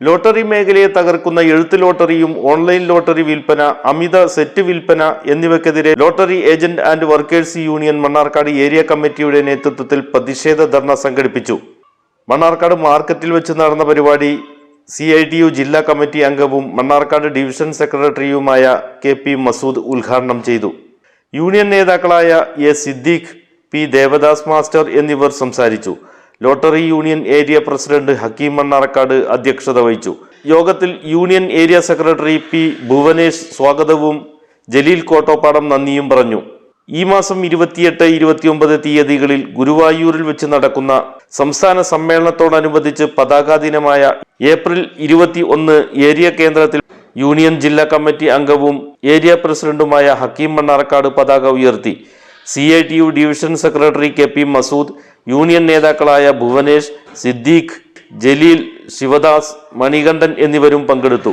Lottery മേഖലയെ തകർക്കുന്ന എഴുത്ത് ലോട്ടറിയും ഓൺലൈൻ ലോട്ടറി വിൽപ്പന അമിത സെറ്റ് വിൽപ്പന എന്നിവയ്ക്കെതിരെ lottery agent and workers union Mannarkkad area കമ്മിറ്റിയുടെ നേതൃത്വത്തിൽ പ്രതിഷേധ ധർണ സംഘടിപ്പിച്ചു. മണ്ണാർക്കാട് മാർക്കറ്റിൽ വെച്ച് നടന്ന പരിപാടി സി ഐ ടി യു ജില്ലാ കമ്മിറ്റി അംഗവും മണ്ണാർക്കാട് ഡിവിഷൻ സെക്രട്ടറിയുമായ കെ പി മസൂദ് ഉദ്ഘാടനം ചെയ്തു. യൂണിയൻ നേതാക്കളായ A Siddique P Devadas master എന്നിവർ സംസാരിച്ചു. Lottery union area president Hakeem Mannarkkad അധ്യക്ഷത വഹിച്ചു. യോഗത്തിൽ union area secretary P Bhuvanesh സ്വാഗതവും ജലീൽ കോട്ടോപ്പാടം നന്ദിയും പറഞ്ഞു. ഈ മാസം ഇരുപത്തിയെട്ട് ഇരുപത്തിയൊമ്പത് തീയതികളിൽ ഗുരുവായൂരിൽ വെച്ച് നടക്കുന്ന സംസ്ഥാന സമ്മേളനത്തോടനുബന്ധിച്ച് പതാകാ ദിനമായ ഏപ്രിൽ ഇരുപത്തി ഒന്ന് ഏരിയ കേന്ദ്രത്തിൽ യൂണിയൻ ജില്ലാ കമ്മിറ്റി അംഗവും ഏരിയ പ്രസിഡന്റുമായ ഹക്കീം മണ്ണാർക്കാട് പതാക ഉയർത്തി. C I T U division secretary K P Masood union നേതാക്കളായ ഭുവനേഷ് സിദ്ദീഖ് ജലീൽ ശിവദാസ് മണികണ്ഠൻ എന്നിവരും പങ്കെടുത്തു.